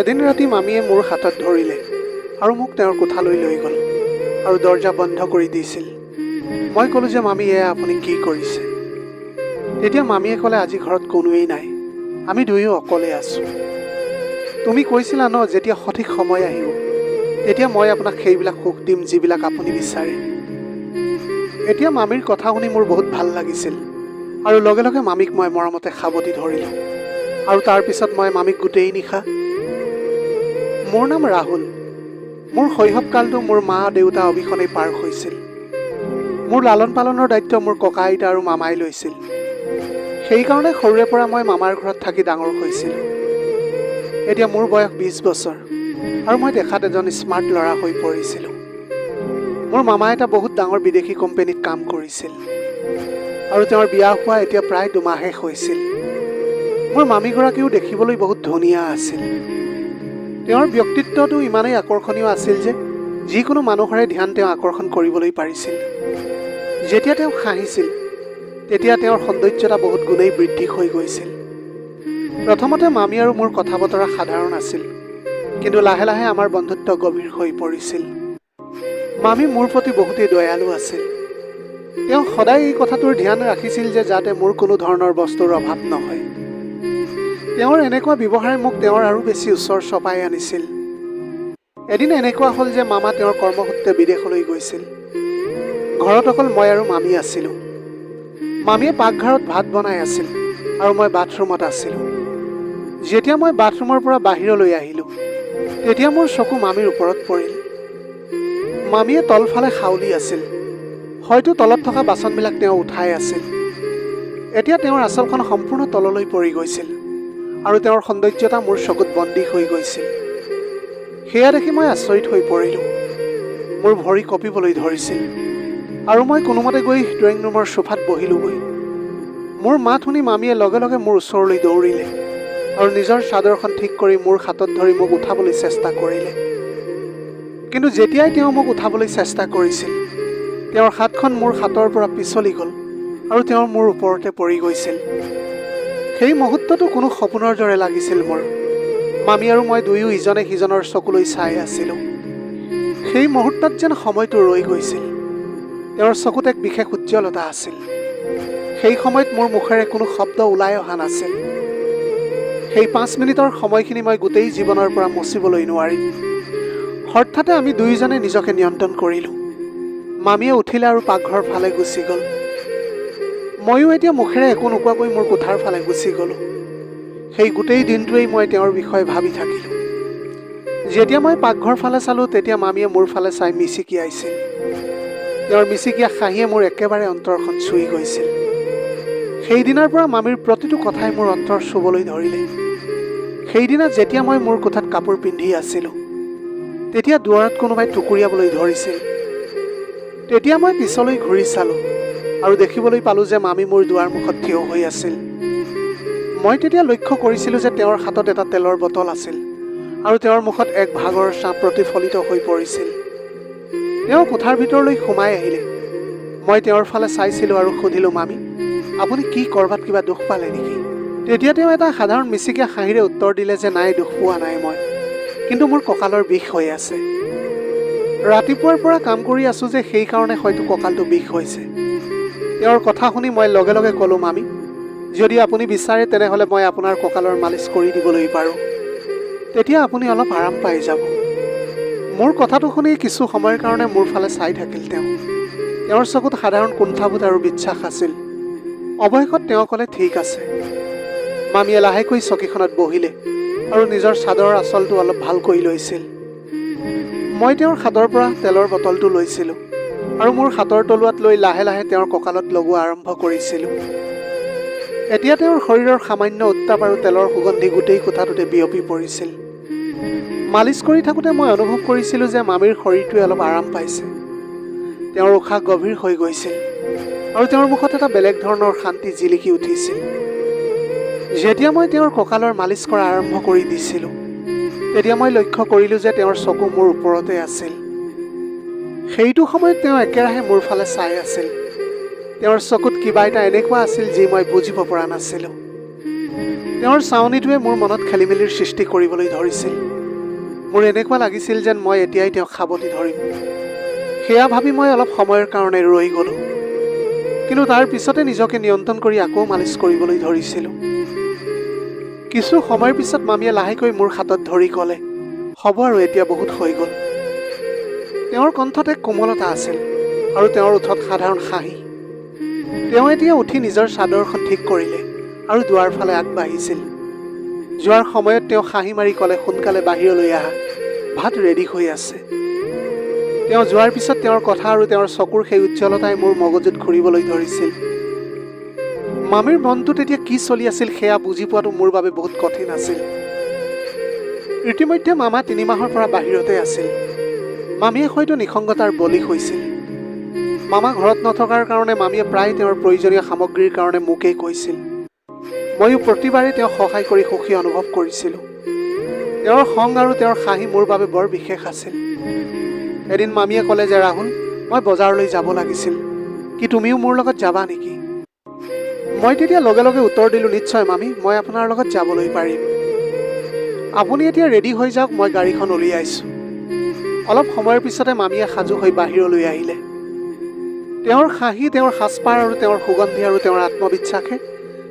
এদিন ৰাতি মামীয়ে মোৰ হাতত ধৰিলে আৰু মোক তেওঁৰ কোঠালৈ লৈ গ'ল আৰু দৰ্জা বন্ধ কৰি দিছিল। মই ক'লোঁ যে মামী এয়া আপুনি কি কৰিছে? তেতিয়া মামীয়ে ক'লে আজি ঘৰত কোনোৱেই নাই। আমি দুয়ো অকলে আছোঁ। তুমি কৈছিলা ন যেতিয়া সঠিক সময় আহিব তেতিয়া মই আপোনাক সেইবিলাক সুখ দিম যিবিলাক আপুনি বিচাৰে। এতিয়া মামীৰ কথা শুনি মোৰ বহুত ভাল লাগিছিল আৰু লগে লগে মামীক মই মৰমতে সাৱটি ধৰিলোঁ। আৰু তাৰপিছত মই মামীক গোটেই নিশা মোৰ নাম ৰাহুল। মোৰ শৈশৱকালটো মোৰ মা দেউতা অবিহনেই পাৰ হৈছিল। মোৰ লালন পালনৰ দায়িত্ব মোৰ ককা আইতা আৰু মামাই লৈছিল। সেইকাৰণে সৰুৰে পৰা মই মামাৰ ঘৰত থাকি ডাঙৰ হৈছিলোঁ। এতিয়া মোৰ বয়স বিছ বছৰ আৰু মই দেখাত এজন স্মাৰ্ট ল'ৰা হৈ পৰিছিলোঁ। মোৰ মামা এটা বহুত ডাঙৰ বিদেশী কোম্পেনীত কাম কৰিছিল। আৰু তেওঁৰ বিয়া হোৱা এতিয়া প্ৰায় দুমাহে হৈছিল। মোৰ মামীগৰাকীও দেখিবলৈ বহুত ধুনীয়া আছিল। তেওঁৰ ব্যক্তিত্বটো ইমানেই আকৰ্ষণীয় আছিল যে যিকোনো মানুহৰে ধ্যান তেওঁ আকৰ্ষণ কৰিবলৈ পাৰিছিল। যেতিয়া তেওঁ হাঁহিছিল তেতিয়া তেওঁৰ সৌন্দৰ্যতা বহুত গুণেই বৃদ্ধি হৈ গৈছিল। প্ৰথমতে মামী আৰু মোৰ কথা বতৰা সাধাৰণ আছিল কিন্তু লাহে লাহে আমাৰ বন্ধুত্ব গভীৰ হৈ পৰিছিল। মামী মোৰ প্ৰতি বহুতেই দয়ালু আছিল। তেওঁ সদায় এই কথাটোৰ ধ্যান ৰাখিছিল যে যাতে মোৰ কোনো ধৰণৰ বস্তুৰ অভাৱ নহয়। তেওঁৰ এনেকুৱা ব্যৱহাৰে মোক তেওঁৰ আৰু বেছি ওচৰ চপাই আনিছিল। এদিন এনেকুৱা হ'ল যে মামা তেওঁৰ কৰ্মসূত্ৰে বিদেশলৈ গৈছিল। ঘৰত অকল মই আৰু মামী আছিলোঁ। মামীয়ে পাকঘৰত ভাত বনাই আছিল আৰু মই বাথৰুমত আছিলোঁ। যেতিয়া মই বাথৰুমৰ পৰা বাহিৰলৈ আহিলোঁ তেতিয়া মোৰ চকু মামীৰ ওপৰত পৰিল। মামীয়ে তলফালে খাউলি আছিল। হয়তো তলত থকা বাচনবিলাক তেওঁ উঠাই আছিল। এতিয়া তেওঁৰ আচলখন সম্পূৰ্ণ তললৈ পৰি গৈছিল। আৰু তেওঁৰ সৌন্দৰ্যতা মোৰ চকুত বন্দী হৈ গৈছিল। সেয়া দেখি মই আচৰিত হৈ পৰিলোঁ। মোৰ ভৰি কঁপিবলৈ ধৰিছিল আৰু মই কোনোমতে গৈ ড্ৰয়িং ৰুমৰ চোফাত বহিলোঁগৈ। মোৰ মাত শুনি মামীয়ে লগে লগে মোৰ ওচৰলৈ দৌৰিলে আৰু নিজৰ চাদৰখন ঠিক কৰি মোৰ হাতত ধৰি মোক উঠাবলৈ চেষ্টা কৰিলে। কিন্তু যেতিয়াই তেওঁ মোক উঠাবলৈ চেষ্টা কৰিছিল, তেওঁৰ হাতখন মোৰ হাতৰ পৰা পিছলি গ'ল আৰু তেওঁ মোৰ ওপৰতে পৰি গৈছিল। সেই মুহূৰ্তটো কোনো সপোনৰ দৰে লাগিছিল মোৰ। মামী আৰু মই দুয়ো ইজনে সিজনৰ চকুলৈ চাই আছিলোঁ। সেই মুহূৰ্তত যেন সময়টো ৰৈ গৈছিল। তেওঁৰ চকুত এক বিশেষ উজ্জ্বলতা আছিল। সেই সময়ত মোৰ মুখেৰে কোনো শব্দ ওলাই অহা নাছিল। সেই পাঁচ মিনিটৰ সময়খিনি মই গোটেই জীৱনৰ পৰা মচিবলৈ নোৱাৰিম। হঠাতে আমি দুয়োজনে নিজকে নিয়ন্ত্ৰণ কৰিলোঁ। মামীয়ে উঠিলে আৰু পাকঘৰৰ ফালে গুচি গ'ল। ময়ো এতিয়া মুখেৰে একো নোকোৱাকৈ মোৰ কোঠাৰ ফালে গুচি গ'লোঁ। সেই গোটেই দিনটোৱেই মই তেওঁৰ বিষয়ে ভাবি থাকিলোঁ। যেতিয়া মই পাকঘৰ ফালে চালোঁ, তেতিয়া মামীয়ে মোৰ ফালে চাই মিচিকিয়াইছিল তেওঁৰ মিচিকিয়া হাঁহিয়ে মোৰ একেবাৰে অন্তৰখন চুই গৈছিল। সেইদিনাৰ পৰা মামীৰ প্ৰতিটো কথাই মোৰ অন্তৰ চুবলৈ ধৰিলে। সেইদিনা যেতিয়া মই মোৰ কোঠাত কাপোৰ পিন্ধি আছিলোঁ, তেতিয়া দুৱাৰত কোনোবাই টুকুৰিয়াবলৈ ধৰিছিল। তেতিয়া মই পিছলৈ ঘূৰি চালোঁ। আৰু দেখিবলৈ পালোঁ যে মামী মোৰ দুৱাৰ মুখত থিয় হৈ আছিল। মই তেতিয়া লক্ষ্য কৰিছিলোঁ যে তেওঁৰ হাতত এটা তেলৰ বটল আছিল আৰু তেওঁৰ মুখত এক ভাগৰ চাপ প্ৰতিফলিত হৈ পৰিছিল। তেওঁ কোঠাৰ ভিতৰলৈ সোমাই আহিলে। মই তেওঁৰ ফালে চাইছিলোঁ আৰু সুধিলোঁ মামী আপুনি কি ক'ৰবাত কিবা দুখ পালে নেকি? তেতিয়া তেওঁ এটা সাধাৰণ মিচিকীয়া হাঁহিৰে উত্তৰ দিলে যে নাই দুখ পোৱা নাই মই। কিন্তু মোৰ কঁকালৰ বিষ হৈ আছে। ৰাতিপুৱাৰ পৰা কাম কৰি আছোঁ যে সেইকাৰণে হয়তো কঁকালটো বিষ হৈছে। তেওঁৰ কথা শুনি মই লগে লগে ক'লোঁ মামী যদি আপুনি বিচাৰে তেনেহ'লে মই আপোনাৰ কঁকালৰ মালিচ কৰি দিবলৈ পাৰোঁ। তেতিয়া আপুনি অলপ আৰাম পাই যাব। মোৰ কথাটো শুনি কিছু সময়ৰ কাৰণে মোৰ ফালে চাই থাকিল তেওঁ। তেওঁৰ চকুত সাধাৰণ কুণ্ঠাবোধ আৰু বিশ্বাস আছিল। অৱশেষত তেওঁ ক'লে ঠিক আছে। মামীয়ে লাহেকৈ চকীখনত বহিলে আৰু নিজৰ চাদৰৰ আঁচলটো অলপ ভাল কৰি লৈছিল। মই তেওঁৰ হাতৰ পৰা তেলৰ বটলটো লৈছিলোঁ। আৰু মোৰ হাতৰ তলুৱাত লৈ লাহে লাহে তেওঁৰ কঁকালত লগোৱা আৰম্ভ কৰিছিলোঁ। এতিয়া তেওঁৰ শৰীৰৰ সামান্য উত্তাপ আৰু তেলৰ সুগন্ধি গোটেই কোঠাটোতে বিয়পি পৰিছিল। মালিচ কৰি থাকোঁতে মই অনুভৱ কৰিছিলোঁ যে মামীৰ শৰীৰটোৱে অলপ আৰাম পাইছে। তেওঁৰ উশাহ গভীৰ হৈ গৈছিল আৰু তেওঁৰ মুখত এটা বেলেগ ধৰণৰ শান্তি জিলিকি উঠিছিল। যেতিয়া মই তেওঁৰ কঁকালৰ মালিচ কৰা আৰম্ভ কৰি দিছিলোঁ তেতিয়া মই লক্ষ্য কৰিলোঁ যে তেওঁৰ চকু মোৰ ওপৰতে আছিল। সেইটো সময়ত তেওঁ একেৰাহে মোৰ ফালে চাই আছিল। তেওঁৰ চকুত কিবা এটা এনেকুৱা আছিল যি মই বুজিব পৰা নাছিলোঁ। তেওঁৰ চাৱনিটোৱে মোৰ মনত খেলি মেলিৰ সৃষ্টি কৰিবলৈ ধৰিছিল। মোৰ এনেকুৱা লাগিছিল যেন মই এতিয়াই তেওঁক সাৱটি ধৰিম। সেয়া ভাবি মই অলপ সময়ৰ কাৰণে ৰৈ গ'লোঁ। কিন্তু তাৰ পিছতে নিজকে নিয়ন্ত্ৰণ কৰি আকৌ মালিচ কৰিবলৈ ধৰিছিলোঁ। কিছু সময়ৰ পিছত মামীয়ে লাহেকৈ মোৰ হাতত ধৰি ক'লে হ'ব আৰু এতিয়া বহুত হৈ গ'ল। তেওঁৰ কণ্ঠত কোমলতা আছিল আৰু তেওঁৰ ওঠত সাধাৰণ হাঁহি। তেওঁ এতিয়া উঠি নিজৰ চাদৰখন ঠিক কৰিলে আৰু দুৱাৰ ফালে আগবাঢ়িছিল। যোৱাৰ সময়ত তেওঁ হাঁহি মাৰি ক'লে সোনকালে বাহিৰলৈ আহা ভাত ৰেডি হৈ আছে। তেওঁ যোৱাৰ পিছত তেওঁৰ কথা আৰু তেওঁৰ চকুৰ সেই উজ্জ্বলতাই মোৰ মগজুত ঘূৰিবলৈ ধৰিছিল। মামীৰ মনটোত এতিয়া কি চলি আছিল সেয়া বুজি পোৱাটো মোৰ বাবে বহুত কঠিন আছিল। ইতিমধ্যে মামা তিনি মাহৰ পৰা বাহিৰতে আছিল। মামীয়ে হয়তো নিসংগতাৰ বলি হৈছিল। মামা ঘৰত নথকাৰ কাৰণে মামীয়ে প্ৰায় তেওঁৰ প্ৰয়োজনীয় সামগ্ৰীৰ কাৰণে মোকেই কৈছিল। ময়ো প্ৰতিবাৰে তেওঁক সহায় কৰি সুখী অনুভৱ কৰিছিলোঁ। তেওঁৰ খং আৰু তেওঁৰ হাঁহি মোৰ বাবে বৰ বিশেষ আছিল। এদিন মামীয়ে ক'লে যে ৰাহুল মই বজাৰলৈ যাব লাগিছিল। কি তুমিও মোৰ লগত যাবা নেকি? মই তেতিয়া লগে লগে উত্তৰ দিলোঁ নিশ্চয় মামী মই আপোনাৰ লগত যাবলৈ পাৰিম। আপুনি এতিয়া ৰেডি হৈ যাওক মই গাড়ীখন উলিয়াইছোঁ। অলপ সময়ৰ পিছতে মামীয়ে সাজু হৈ বাহিৰলৈ আহিলে। তেওঁৰ হাঁহি তেওঁৰ সাজপাৰ আৰু তেওঁৰ সুগন্ধি আৰু তেওঁৰ আত্মবিশ্বাসে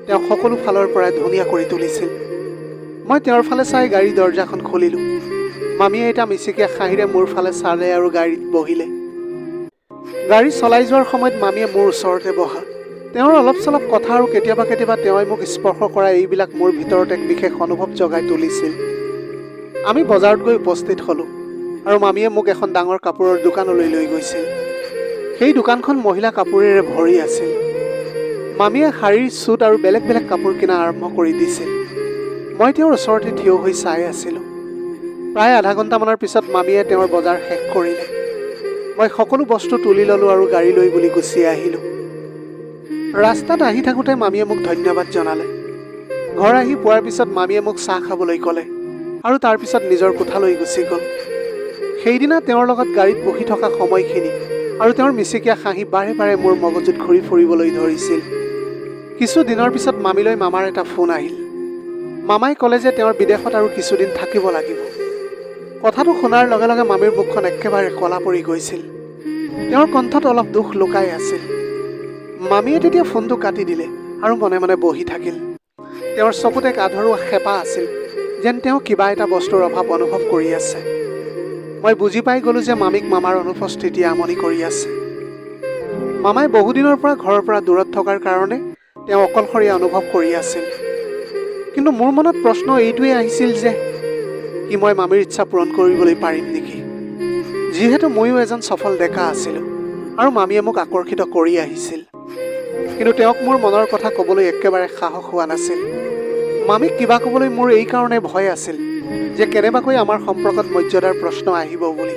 তেওঁক সকলো ফালৰ পৰাই ধুনীয়া কৰি তুলিছিল। মই তেওঁৰ ফালে চাই গাড়ীৰ দৰ্জাখন খুলিলোঁ। মামীয়ে এটা মিচিকীয়া হাঁহিৰে মোৰ ফালে চালে আৰু গাড়ীত বহিলে। গাড়ী চলাই যোৱাৰ সময়ত মামীয়ে মোৰ ওচৰতে বহা। তেওঁৰ অলপ চলপ কথা আৰু কেতিয়াবা কেতিয়াবা তেওঁই মোক স্পৰ্শ কৰা এইবিলাক মোৰ ভিতৰত এক বিশেষ অনুভৱ জগাই তুলিছিল। আমি বজাৰত গৈ উপস্থিত হ'লোঁ। আৰু মামীয়ে মোক এখন ডাঙৰ কাপোৰৰ দোকানলৈ লৈ গৈছিল। সেই দোকানখন মহিলা কাপোৰেৰে ভৰি আছিল। মামীয়ে শাৰীৰ চুট আৰু বেলেগ বেলেগ কাপোৰ কিনা আৰম্ভ কৰি দিছিল। মই তেওঁৰ ওচৰতে থিয় হৈ চাই আছিলোঁ। প্ৰায় আধা ঘণ্টামানৰ পিছত মামীয়ে তেওঁৰ বজাৰ শেষ কৰিলে। মই সকলো বস্তু তুলি ল'লোঁ আৰু গাড়ী লৈ বুলি গুচি আহিলোঁ। ৰাস্তাত আহি থাকোঁতে মামীয়ে মোক ধন্যবাদ জনালে। ঘৰ আহি পোৱাৰ পিছত মামীয়ে মোক চাহ খাবলৈ ক'লে আৰু তাৰপিছত নিজৰ কোঠালৈ গুচি গ'ল। সেইদিনা তেওঁৰ লগত গাড়ীত বহি থকা সময়খিনি আৰু তেওঁৰ মিচিকীয়া হাঁহি বাৰে বাৰে মোৰ মগজুত ঘূৰি ফুৰিবলৈ ধৰিছিল। কিছু দিনৰ পিছত মামীলৈ মামাৰ এটা ফোন আহিল। মামাই ক'লে যে তেওঁৰ বিদেশত আৰু কিছুদিন থাকিব লাগিব। কথাটো শুনাৰ লগে লগে মামীৰ মুখখন একেবাৰে কলা পৰি গৈছিল। তেওঁৰ কণ্ঠত অলপ দুখ লুকাই আছিল। মামীয়ে তেতিয়া ফোনটো কাটি দিলে আৰু মনে মনে বহি থাকিল। তেওঁৰ চকুত এক আধৰুৱা হেঁপাহ আছিল যেন তেওঁ কিবা এটা বস্তুৰ অভাৱ অনুভৱ কৰি আছে। মই বুজি পাই গ'লোঁ যে মামীক মামাৰ অনুপস্থিতি আমনি কৰি আছে। মামাই বহুদিনৰ পৰা ঘৰৰ পৰা দূৰত থকাৰ কাৰণে তেওঁ অকলশৰীয়া অনুভৱ কৰি আছিল। কিন্তু মোৰ মনত প্ৰশ্ন এইটোৱেই আহিছিল যে কি মই মামীৰ ইচ্ছা পূৰণ কৰিবলৈ পাৰিম নেকি? যিহেতু ময়ো এজন সফল ডেকা আছিলোঁ আৰু মামীয়ে মোক আকৰ্ষিত কৰি আহিছিল। কিন্তু তেওঁক মোৰ মনৰ কথা ক'বলৈ একেবাৰে সাহস হোৱা নাছিল। মামীক কিবা ক'বলৈ মোৰ এই কাৰণে ভয় আছিল। যে কেনেবাকৈ আমাৰ সম্পৰ্কত মৰ্যাদাৰ প্ৰশ্ন আহিব বুলি।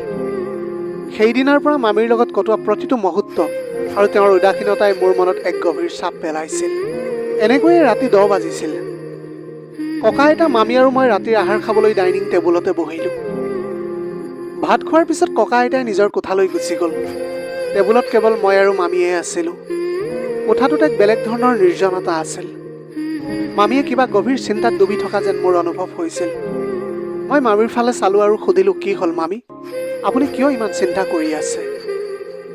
সেইদিনাৰ পৰা মামীৰ লগত কটোৱা প্ৰতিটো মুহূৰ্ত আৰু তেওঁৰ উদাসীনতাই মোৰ মনত এক গভীৰ চাপ পেলাইছিল। এনেকৈয়ে ৰাতি দহ বাজিছিল। ককা আইতা মামী আৰু মই ৰাতিৰ আহাৰ খাবলৈ ডাইনিং টেবুলতে বহিলোঁ। ভাত খোৱাৰ পিছত ককা আইতাই নিজৰ কোঠালৈ গুচি গ'ল। টেবুলত কেৱল মই আৰু মামীয়ে আছিলোঁ। কোঠাটোত এক বেলেগ ধৰণৰ নিৰ্জনতা আছিল। মামীয়ে কিবা গভীৰ চিন্তাত ডুবি থকা যেন মোৰ অনুভৱ হৈছিল। মই মামীৰ ফালে চালোঁ আৰু সুধিলোঁ কি হ'ল মামী? আপুনি কিয় ইমান চিন্তা কৰি আছে?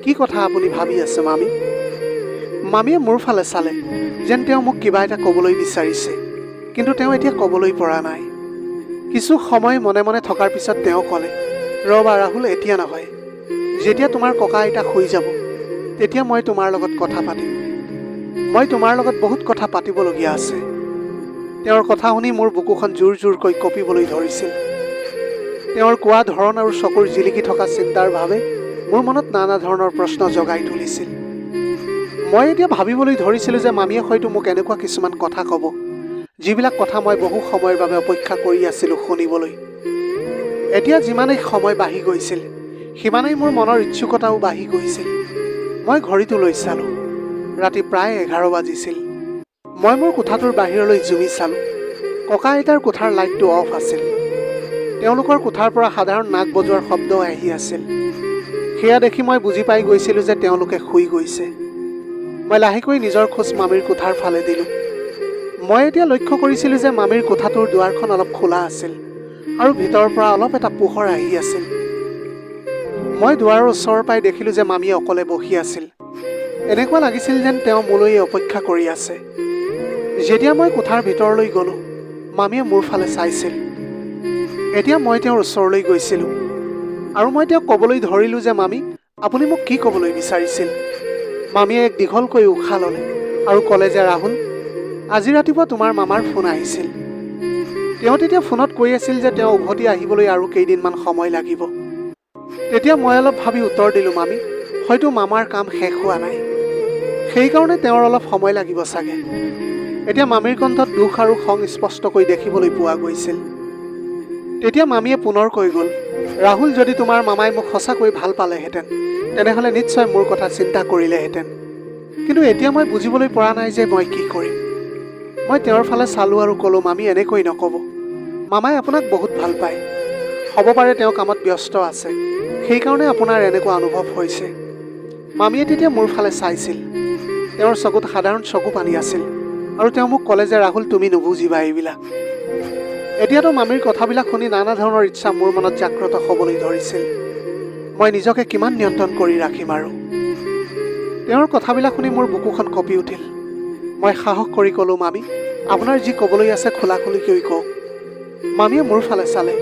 কি কথা আপুনি ভাবি আছে মামী? মামীয়ে মোৰ ফালে চালে যেন তেওঁ মোক কিবা এটা ক'বলৈ বিচাৰিছে কিন্তু তেওঁ এতিয়া ক'বলৈ পৰা নাই। কিছু সময় মনে মনে থকাৰ পিছত তেওঁ ক'লে ৰ'বা ৰাহুল এতিয়া নহয়। যেতিয়া তোমাৰ ককা আইতা শুই যাব তেতিয়া মই তোমাৰ লগত কথা পাতিম। মই তোমাৰ লগত বহুত কথা পাতিবলগীয়া আছে। তেওঁৰ কথা শুনি মোৰ বুকুখন জোৰ জোৰকৈ কঁপিবলৈ ধৰিছিল। তেওঁৰ কোৱা ধৰণ আৰু চকুৰ জিলিকি থকা চিন্তাৰ ভাৱে মোৰ মনত নানা ধৰণৰ প্ৰশ্ন জগাই তুলিছিল। মই এতিয়া ভাবিবলৈ ধৰিছিলোঁ যে মামীয়ে হয়তো মোক এনেকুৱা কিছুমান কথা ক'ব যিবিলাক কথা মই বহু সময়ৰ বাবে অপেক্ষা কৰি আছিলোঁ শুনিবলৈ। এতিয়া যিমানেই সময় বাঢ়ি গৈছিল সিমানেই মোৰ মনৰ ইচ্ছুকতাও বাঢ়ি গৈছিল। মই ঘড়ীটোলৈ চালোঁ ৰাতি প্ৰায় এঘাৰ বাজিছিল। মই মোৰ কোঠাটোৰ বাহিৰলৈ জুমি চালোঁ। ককা আইতাৰ কোঠাৰ লাইটটো অফ আছিল। তেওঁলোকৰ কোঠাৰ পৰা সাধাৰণ নাক বজোৱাৰ শব্দ আহি আছিল। সেয়া দেখি মই বুজি পাই গৈছিলোঁ যে তেওঁলোকে শুই গৈছে। মই লাহেকৈ নিজৰ খোজ মামীৰ কোঠাৰ ফালে দিলোঁ। মই এতিয়া লক্ষ্য কৰিছিলোঁ যে মামীৰ কোঠাটোৰ দুৱাৰখন অলপ খোলা আছিল আৰু ভিতৰৰ পৰা অলপ এটা পোহৰ আহি আছিল। মই দুৱাৰৰ ওচৰৰ পৰাই দেখিলোঁ যে মামীয়ে অকলে বহি আছিল। এনেকুৱা লাগিছিল যেন তেওঁ মোলৈ অপেক্ষা কৰি আছে। যেতিয়া মই কোঠাৰ ভিতৰলৈ গ'লোঁ মামীয়ে মোৰ ফালে চাইছিল। এতিয়া মই তেওঁৰ ওচৰলৈ গৈছিলোঁ। আৰু মই তেওঁক ক'বলৈ ধৰিলোঁ যে মামী আপুনি মোক কি ক'বলৈ বিচাৰিছিল? মামীয়ে এক দীঘলকৈ উশাহ ল'লে আৰু ক'লে যে ৰাহুল আজি ৰাতিপুৱা তোমাৰ মামাৰ ফোন আহিছিল। তেওঁ তেতিয়া ফোনত কৈ আছিল যে তেওঁ উভতি আহিবলৈ আৰু কেইদিনমান সময় লাগিব। তেতিয়া মই অলপ ভাবি উত্তৰ দিলোঁ মামী হয়তো মামাৰ কাম শেষ হোৱা নাই। সেইকাৰণে তেওঁৰ অলপ সময় লাগিব চাগে। এতিয়া মামীৰ কণ্ঠত দুখ আৰু খং স্পষ্টকৈ দেখিবলৈ পোৱা গৈছিল। তেতিয়া মামীয়ে পুনৰ কৈ গ'ল, ৰাহুল, যদি তোমাৰ মামাই মোক সঁচাকৈ ভালো পালেহেঁতেন, তেনেহ'লে নিশ্চয় মোৰ কথা চিন্তা কৰিলেহেঁতেন। কিন্তু এতিয়া মই বুজিবলৈ পৰা নাই যে মই কি কৰিম। মই তেওঁৰ ফালে চালোঁ আৰু ক'লোঁ, মামী, এনেকৈ নক'ব। মামাই আপোনাক বহুত ভালো পায়। হ'ব পাৰে তেওঁ কামত ব্যস্ত আছে। সেইকাৰণে আপোনাৰ এনেকুৱা অনুভৱ হৈছে। মামীয়ে তেতিয়া মোৰ ফালে চাইছিল। তেওঁৰ চকুত সাধাৰণ চকু পানী আছিল। আৰু তেওঁ মোক ক'লে যে, ৰাহুল, তুমি নুবুজিবা এইবিলাক। এতিয়াতো মামীৰ কথাবিলাক শুনি নানা ধৰণৰ ইচ্ছা মোৰ মনত জাগ্ৰত হ'বলৈ ধৰিছিল। মই নিজকে কিমান নিয়ন্ত্ৰণ কৰি ৰাখিম আৰু? তেওঁৰ কথাবিলাক শুনি মোৰ বুকুখন কঁপি উঠিল। মই সাহস কৰি ক'লোঁ মামী আপোনাৰ যি ক'বলৈ আছে খোলা খুলিকৈ কওক মামীয়ে মোৰ ফালে চালে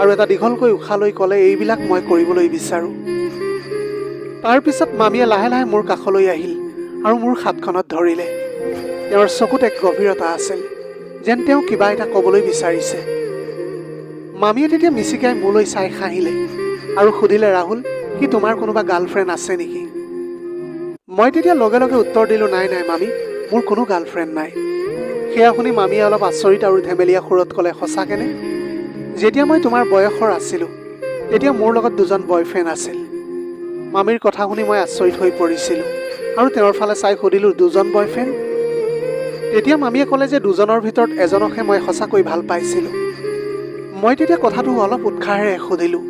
আৰু এটা দীঘলকৈ উশাহ লৈ ক'লে এইবিলাক মই কৰিবলৈ বিচাৰোঁ। তাৰপিছত মামীয়ে লাহে লাহে মোৰ কাষলৈ আহিল আৰু মোৰ হাতখনত ধৰিলে। তেওঁৰ চকুত এক গভীৰতা আছিল। যেন তেওঁ কিবা এটা ক'বলৈ বিচাৰিছে। মামীয়ে তেতিয়া মিচিকাই মোলৈ চাই হাঁহিলে আৰু সুধিলে ৰাহুল কি তোমাৰ কোনোবা গাৰ্লফ্ৰেণ্ড আছে নেকি? মই তেতিয়া লগে লগে উত্তৰ দিলোঁ নাই নাই মামী মোৰ কোনো গাৰ্লফ্ৰেণ্ড নাই। সেয়া শুনি মামীয়ে অলপ আচৰিত আৰু ধেমেলীয়া সুৰত ক'লে সঁচাকেনে? যেতিয়া মই তোমাৰ বয়সৰ আছিলোঁ তেতিয়া মোৰ লগত দুজন বয়ফ্ৰেণ্ড আছিল। মামীৰ কথা শুনি মই আচৰিত হৈ পৰিছিলোঁ আৰু তেওঁৰ ফালে চাই সুধিলোঁ দুজন বয়ফ্ৰেণ্ড? তেতিয়া মামীয়ে ক'লে যে দুজনৰ ভিতৰত এজনকহে মই সঁচাকৈ ভাল পাইছিলোঁ। মই তেতিয়া কথাটো অলপ উৎসাহেৰে সুধিলোঁ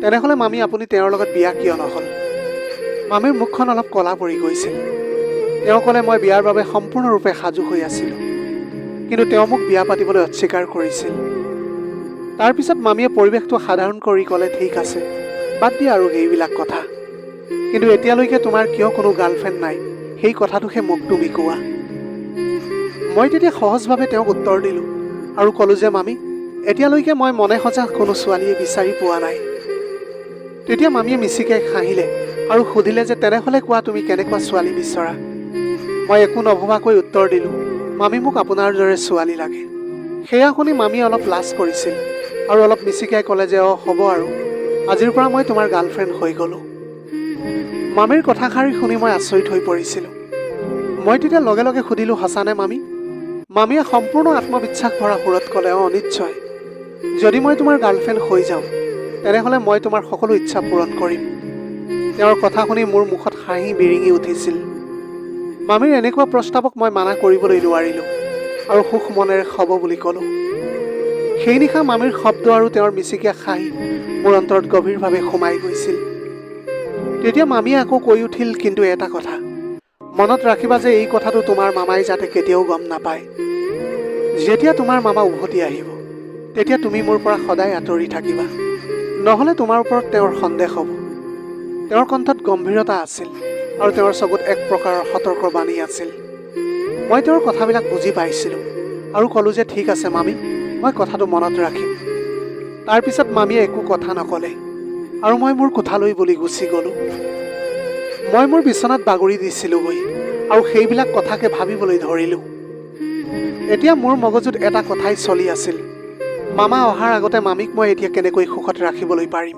তেনেহ'লে মামী আপুনি তেওঁৰ লগত বিয়া কিয় নহ'ল? মামীৰ মুখখন অলপ ক'লা পৰি গৈছিল। তেওঁ ক'লে মই বিয়াৰ বাবে সম্পূৰ্ণৰূপে সাজু হৈ আছিলোঁ কিন্তু তেওঁ মোক বিয়া পাতিবলৈ অস্বীকাৰ কৰিছিল। তাৰপিছত মামীয়ে পৰিৱেশটো সাধাৰণ কৰি ক'লে ঠিক আছে বাদ দিয়া আৰু সেইবিলাক কথা। কিন্তু এতিয়ালৈকে তোমাৰ কিয় কোনো গাৰ্লফ্ৰেণ্ড নাই সেই কথাটোহে মোক তুমি কোৱা। মই তেতিয়া সহজভাৱে তেওঁক উত্তৰ দিলোঁ আৰু ক'লোঁ যে মামী এতিয়ালৈকে মই মনে সজা কোনো ছোৱালীয়ে বিচাৰি পোৱা নাই তেতিয়া মামীয়ে মিচিকাই হাঁহিলে আৰু সুধিলে যে তেনেহ'লে কোৱা তুমি কেনেকুৱা ছোৱালী বিচৰা মই একো নভবাকৈ উত্তৰ দিলোঁ মামী মোক আপোনাৰ দৰে ছোৱালী লাগে সেয়া শুনি মামীয়ে অলপ লাজ কৰিছিল আৰু অলপ মিচিকাই ক'লে যে অঁ হ'ব আৰু। আজিৰ পৰা মই তোমাৰ গাৰ্লফ্ৰেণ্ড হৈ গ'লোঁ মামীৰ কথাষাৰি শুনি মই আচৰিত হৈ পৰিছিলোঁ। মই তেতিয়া লগে লগে সুধিলোঁ সঁচানে মামী? মামীয়ে সম্পূৰ্ণ আত্মবিশ্বাস ভৰা সুৰত ক'লে অঁ নিশ্চয়। যদি মই তোমাৰ গাৰ্লফ্ৰেণ্ড হৈ যাওঁ তেনেহ'লে মই তোমাৰ সকলো ইচ্ছা পূৰণ কৰিম। তেওঁৰ কথা শুনি মোৰ মুখত হাঁহি বিৰিঙি উঠিছিল। মামীৰ এনেকুৱা প্ৰস্তাৱক মই মানা কৰিবলৈ নোৱাৰিলোঁ আৰু সুখ মনেৰে হ'ব বুলি ক'লোঁ। সেই নিশা মামীৰ শব্দ আৰু তেওঁৰ মিচিকীয়া হাঁহি মোৰ অন্তৰত গভীৰভাৱে সোমাই গৈছিল। তেতিয়া মামীয়ে আকৌ কৈ উঠিল কিন্তু এটা কথা মনত ৰাখিবা যে এই কথাটো তোমাৰ মামাই যাতে কেতিয়াও গম নাপায়। যেতিয়া তোমাৰ মামা উভতি আহিব তেতিয়া তুমি মোৰ পৰা সদায় আঁতৰি থাকিবা। নহ'লে তোমাৰ ওপৰত তেওঁৰ সন্দেহ হ'ব। তেওঁৰ কণ্ঠত গম্ভীৰতা আছিল আৰু তেওঁৰ চকুত এক প্ৰকাৰৰ সতৰ্কৰ বাণী আছিল। মই তেওঁৰ কথাবিলাক বুজি পাইছিলোঁ আৰু ক'লোঁ যে ঠিক আছে মামী মই কথাটো মনত ৰাখিম। তাৰপিছত মামীয়ে একো কথা নক'লে আৰু মই মোৰ কোঠালৈ বুলি গুচি গ'লোঁ। মই মোৰ বিচনাত বাগৰি দিছিলোঁগৈ আৰু সেইবিলাক কথাকে ভাবিবলৈ ধৰিলোঁ। এতিয়া মোৰ মগজুত এটা কথাই চলি আছিল। মামা অহাৰ আগতে মামীক মই এতিয়া কেনেকৈ সুখত ৰাখিবলৈ পাৰিম?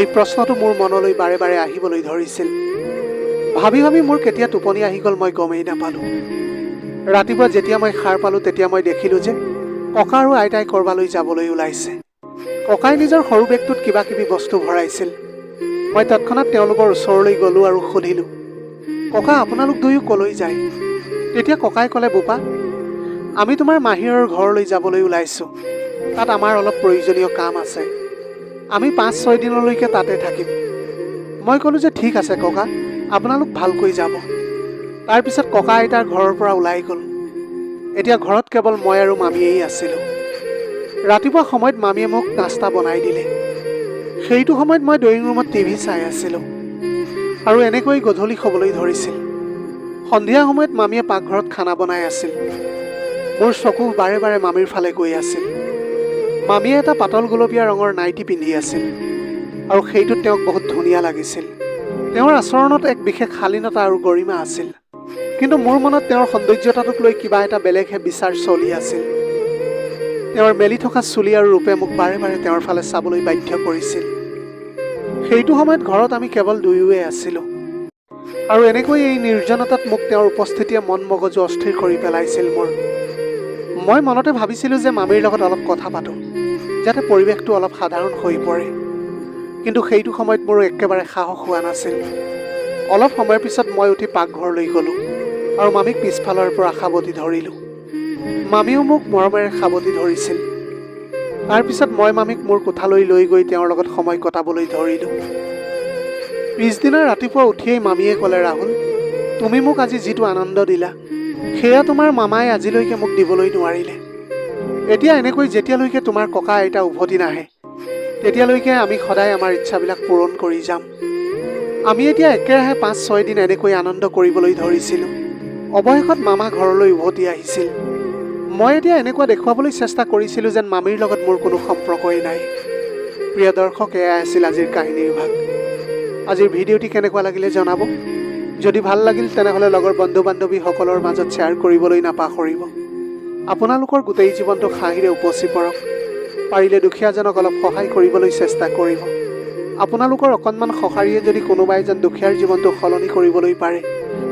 এই প্ৰশ্নটো মোৰ মনলৈ বাৰে বাৰে আহিবলৈ ধৰিছিল। ভাবি ভাবি মোৰ কেতিয়া টোপনি আহি গ'ল মই গমেই নাপালোঁ। ৰাতিপুৱা যেতিয়া মই সাৰ পালোঁ তেতিয়া মই দেখিলোঁ যে ককা আৰু আইতাই ক'ৰবালৈ যাবলৈ ওলাইছে। ককাই নিজৰ সৰু বেগটোত কিবা কিবি বস্তু ভৰাইছিল। মই তৎক্ষণাত তেওঁলোকৰ ওচৰলৈ গ'লোঁ আৰু সুধিলোঁ ককা আপোনালোক দুয়ো ক'লৈ যায়? তেতিয়া ককাই ক'লে বোপা আমি তোমাৰ মাহীৰৰ ঘৰলৈ যাবলৈ ওলাইছোঁ। তাত আমাৰ অলপ প্ৰয়োজনীয় কাম আছে। আমি পাঁচ ছয় দিনলৈকে তাতে থাকিম। মই ক'লোঁ যে ঠিক আছে ককা আপোনালোক ভালকৈ যাব। তাৰপিছত ককা আইতাৰ ঘৰৰ পৰা ওলাই গ'ল। এতিয়া ঘৰত কেৱল মই আৰু মামীয়েই আছিলোঁ। ৰাতিপুৱা সময়ত মামীয়ে মোক নাস্তা বনাই দিলে। সেইটো সময়ত মই ড্ৰয়িং ৰুমত টিভি চাই আছিলোঁ। আৰু এনেকৈ গধূলি হ'বলৈ ধৰিছিল। সন্ধিয়া সময়ত মামীয়ে পাকঘৰত খানা বনাই আছিল। মোৰ চকু বাৰে বাৰে মামীৰ ফালে গৈ আছিল। মামীয়ে এটা পাতল গুলপীয়া ৰঙৰ নাইটি পিন্ধি আছিল আৰু সেইটোত তেওঁক বহুত ধুনীয়া লাগিছিল। তেওঁৰ আচৰণত এক বিশেষ শালীনতা আৰু গৰিমা আছিল। কিন্তু মোৰ মনত তেওঁৰ সৌন্দৰ্যতাটোক লৈ কিবা এটা বেলেগহে বিচাৰ চলি আছিল। তেওঁৰ মেলি থকা চুলি আৰু ৰূপে মোক বাৰে বাৰে তেওঁৰ ফালে চাবলৈ বাধ্য কৰিছিল। সেইটো সময়ত ঘৰত আমি কেৱল দুয়োৱে আছিলোঁ। আৰু এনেকৈ এই নিৰ্জনতাত মোক তেওঁৰ উপস্থিতিয়ে মন মগজু অস্থিৰ কৰি পেলাইছিল মোৰ। মই মনতে ভাবিছিলোঁ যে মামীৰ লগত অলপ কথা পাতোঁ যাতে পৰিৱেশটো অলপ সাধাৰণ হৈ পৰে। কিন্তু সেইটো সময়ত মোৰ একেবাৰে সাহস হোৱা নাছিল। অলপ সময়ৰ পিছত মই উঠি পাকঘৰলৈ গ'লোঁ আৰু মামীক পিছফালৰ পৰা সাৱটি ধৰিলোঁ। মামীও মোক মৰমেৰে সাৱটি ধৰিছিল। তাৰপিছত মই মামীক মোৰ কোঠালৈ লৈ গৈ তেওঁৰ লগত সময় কটাবলৈ ধৰিলোঁ। পিছদিনা ৰাতিপুৱা উঠিয়েই মামীয়ে ক'লে ৰাহুল তুমি মোক আজি যিটো আনন্দ দিলা সেয়া তোমাৰ মামাই আজিলৈকে মোক দিবলৈ নোৱাৰিলে। এতিয়া এনেকৈ যেতিয়ালৈকে তোমাৰ ককা আইতা উভতি নাহে তেতিয়ালৈকে আমি সদায় আমাৰ ইচ্ছাবিলাক পূৰণ কৰি যাম। আমি এতিয়া একেৰাহে পাঁচ ছয়দিন এনেকৈ আনন্দ কৰিবলৈ ধৰিছিলোঁ। অৱশেষত মামা ঘৰলৈ উভতি আহিছিল। মই এতিয়া এনেকুৱা দেখুৱাবলৈ চেষ্টা কৰিছিলোঁ যেন মামীৰ লগত মোৰ কোনো সম্পৰ্কই নাই। প্ৰিয় দৰ্শক এয়াই আছিল আজিৰ কাহিনীৰ ভাগ। আজিৰ ভিডিঅ'টি কেনেকুৱা লাগিলে জনাব? যদি ভাল লাগিল তেনেহ'লে লগৰ বন্ধু বান্ধৱীসকলৰ মাজত শ্বেয়াৰ কৰিবলৈ নাপাহৰিব। আপোনালোকৰ গোটেই জীৱনটো হাঁহিৰে উপচি পৰক। পাৰিলে দুখীয়াজনক অলপ সহায় কৰিবলৈ চেষ্টা কৰিব। আপোনালোকৰ অকণমান সঁহাৰিয়ে যদি কোনোবা এজন দুখীয়াৰ জীৱনটো সলনি কৰিবলৈ পাৰে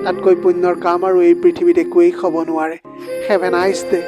তাতকৈ পুণ্যৰ কাম আৰু এই পৃথিৱীত একোৱেই হ'ব নোৱাৰে। Have a nice day